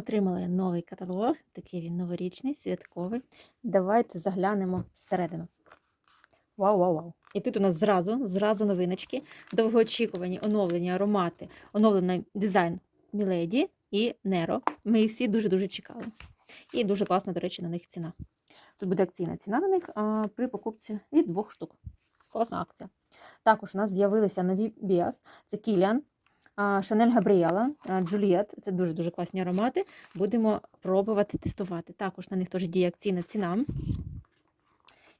Отримала я новий каталог, такий він новорічний, святковий. Давайте заглянемо всередину. Вау, вау, вау. І тут у нас зразу, зразу новиночки, довгоочікувані оновлені аромати, оновлений дизайн Міледі і Неро. Ми їх всі дуже-дуже чекали. І дуже класна, до речі, на них ціна. Тут буде акційна ціна на них а, при покупці від двох штук. Класна акція. Також у нас з'явилися нові біас. Це Кіліан, Шанель Габріела, Джуліет. Це дуже-дуже класні аромати. Будемо пробувати тестувати. Також на них теж діє акційна ціна.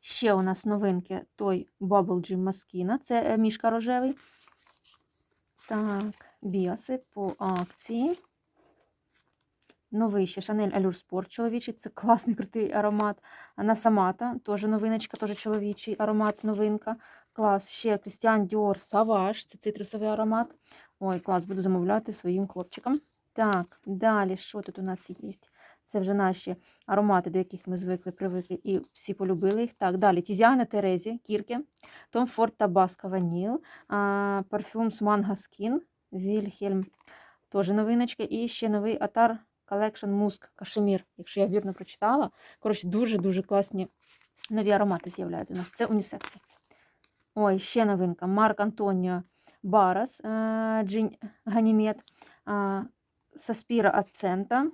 Ще у нас новинки той Bubble Gym Маскіна, це е, мішка рожевий. Так, біаси по акції. Новий ще Шанель Allure Sport чоловічий, це класний крутий аромат. Насамата, теж новиночка, теж чоловічий аромат, новинка. Клас. Ще Christian Dior Savage, це цитрусовий аромат. Ой, клас, буду замовляти своїм хлопчикам. Так, далі, що тут у нас є? Це вже наші аромати, до яких ми звикли, привикли і всі полюбили їх. Так, далі Тізіана Терезі, Кірки, Tom Ford Tabasco Ваніл, парфюм з Mango Skin, Вільхельм, теж новиночка. І ще новий Атар Collection Musk Кашемір, якщо я вірно прочитала. Коротше, дуже-дуже класні нові аромати з'являються у нас. Це унісекси. Ой, ще новинка. Марк Антоніо Барас, Джин Ганімет, Саспіра Ацента.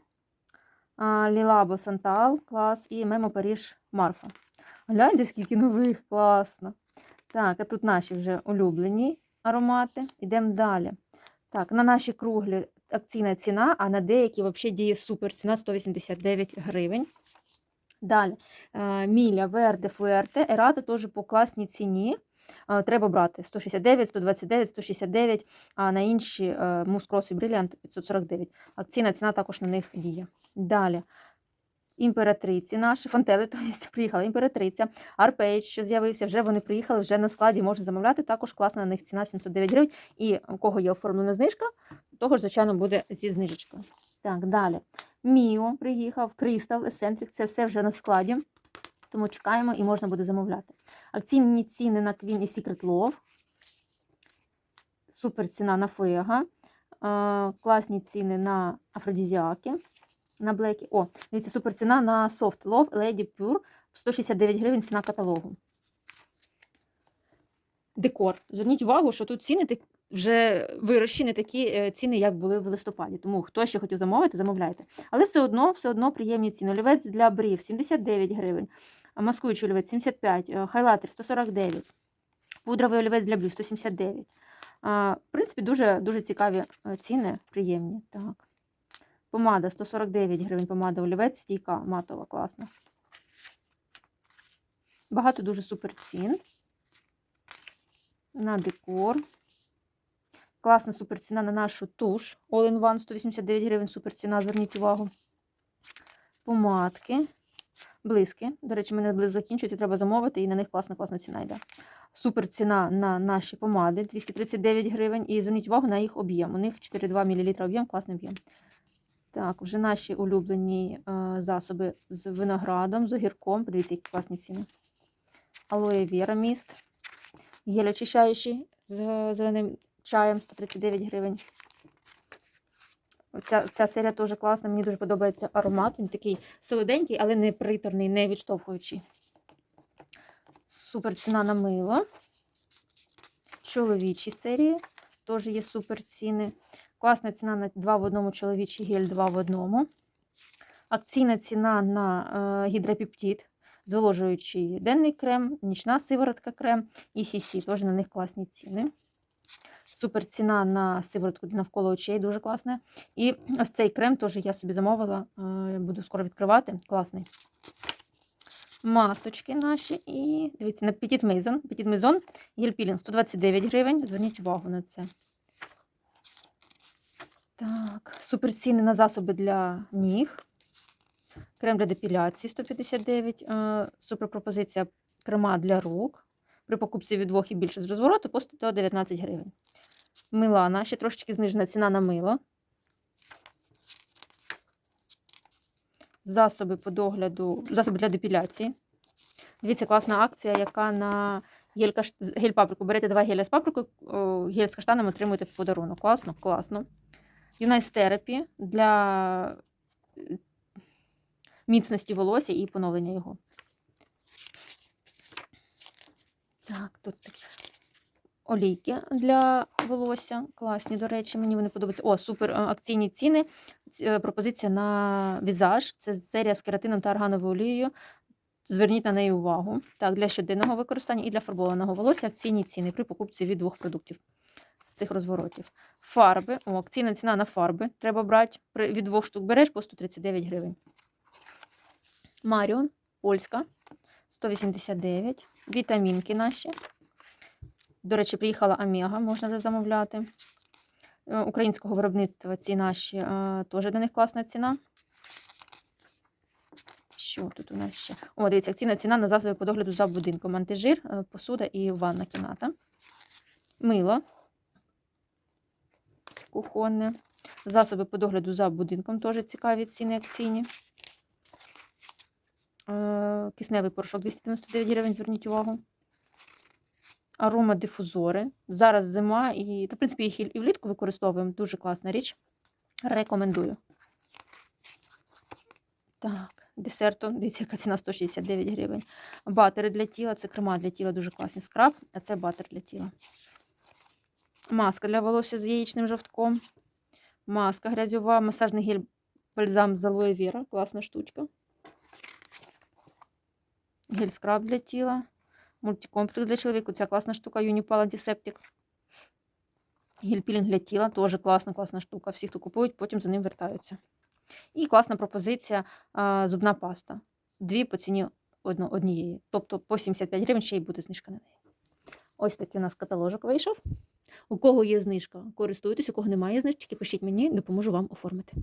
Лілабо Сантал, клас, і Мемо Паріж Марфа. Гляньте, скільки нових, класно. Так, а тут наші вже улюблені аромати. Йдемо далі. Так, на наші круглі акційна ціна, а на деякі взагалі діє супер ціна 189 гривень. Далі, Міля, Верде, Фуерте, Ерата теж по класній ціні. Треба брати 169, 129, 169, а на інші Мускрос і Бриліант 549. Акційна ціна також на них діє. Далі. Імператриці наші, фантели, то є, приїхала імператриця, Арпейдж, що з'явився, вже вони приїхали, вже на складі можна замовляти. Також класна на них ціна 709 гривень. І у кого є оформлена знижка, того ж, звичайно, буде зі знижечкою. Так, далі. Міо приїхав, Крістал, Есентрик, це все вже на складі. Тому чекаємо і можна буде замовляти. Акційні ціни на Queen і Secret Love. Супер ціна на Фега. Класні ціни на афродізіаки. На блекі. О, дивіться, супер ціна на Soft Love Lady Pure 169 гривень ціна каталогу. Декор. Зверніть увагу, що тут ціни вже вирощі не такі е, ціни, як були в листопаді. Тому хто ще хотів замовити, замовляйте. Але все одно все одно приємні ціни. Олівець для брів 79 гривень, маскуючий олівець 75, е, хайлайтер 149, пудровий олівець для брів 179. В принципі, дуже дуже цікаві е, ціни, приємні. Так. Помада 149 гривень, помада олівець, стійка матова, класна. Багато дуже супер цін. На декор. Класна суперціна на нашу туш. All-in-One 189 гривень, суперціна, зверніть увагу. Помадки. Блиски. До речі, мене блиск закінчується, треба замовити, і на них класна класна ціна йде. Супер ціна на наші помади 239 гривень. І зверніть увагу на їх об'єм. У них 4,2 мл об'єм, класний об'єм. Так, вже наші улюблені е, засоби з виноградом, з огірком. Подивіться, які класні ціни. Алоє Віра міст. Гель очищаючий з зеленим чаєм 139 гривень. Ця, ця серія теж класна, мені дуже подобається аромат. Він такий солоденький, але не приторний, не відштовхуючий. Супер ціна на мило. Чоловічі серії теж є супер ціни. Класна ціна на 2 в одному чоловічий гель 2 в одному. Акційна ціна на е, гідропептид, зволожуючий денний крем, нічна сиворотка крем і CC. Теж на них класні ціни. Супер ціна на сиворотку навколо очей, дуже класна. І ось цей крем теж я собі замовила, е, буду скоро відкривати. Класний. Масочки наші. І дивіться, на Petit Maison. Petit Maison гель-пілінг 129 гривень. Зверніть увагу на це. Так, супер ціни на засоби для ніг. Крем для депіляції 159. Е, супер пропозиція крема для рук. При покупці від двох і більше з розвороту по 119 гривень. Мила ще трошечки знижена ціна на мило. Засоби по догляду, засоби для депіляції. Дивіться, класна акція, яка на гель, гель паприку. Берете два геля з паприкою, гель з каштаном отримуєте в подарунок. Класно, класно. Юнайс Therapy для е, міцності волосся і поновлення його. Так, тут такі олійки для волосся. Класні, до речі, мені вони подобаються. О, супер е, акційні ціни. Е, Пропозиція на візаж. Це серія з кератином та аргановою олією. Зверніть на неї увагу. Так, для щоденного використання і для фарбованого волосся акційні ціни при покупці від двох продуктів з цих розворотів. Фарби. О, акційна ціна на фарби. Треба брати від двох штук береш по 139 гривень. Маріон, польська, 189. Вітамінки наші. До речі, приїхала Омега, можна вже замовляти. Е, Українського виробництва ці наші е, теж до них класна ціна. Що тут у нас ще? О, дивіться, акційна ціна на засоби по догляду за будинком. Антижир, е, посуда і ванна кімната. Мило. Кухонне. Засоби по догляду за будинком теж цікаві ціни акційні. Кисневий порошок 299 гривень, зверніть увагу. Аромадифузори. Зараз зима, і, та, в принципі, їх і влітку використовуємо. Дуже класна річ. Рекомендую. Так, десерту. Дивіться, яка ціна 169 гривень. Батери для тіла, це крема для тіла, дуже класний скраб, а це батер для тіла. Маска для волосся з яєчним жовтком. Маска грязьова, масажний гель бальзам з алоє вера. Класна штучка. Гель скраб для тіла. Мультикомплекс для чоловіка. Ця класна штука, Unipal антисептик. Гель-пілінг для тіла. Теж класна, класна штука. Всі, хто купують, потім за ним вертаються. І класна пропозиція а, зубна паста. Дві по ціні одно, однієї. Тобто по 75 гривень ще й буде знижка на неї. Ось такий у нас каталожок вийшов. У кого є знижка, користуйтесь, у кого немає знижки, пишіть мені, допоможу вам оформити.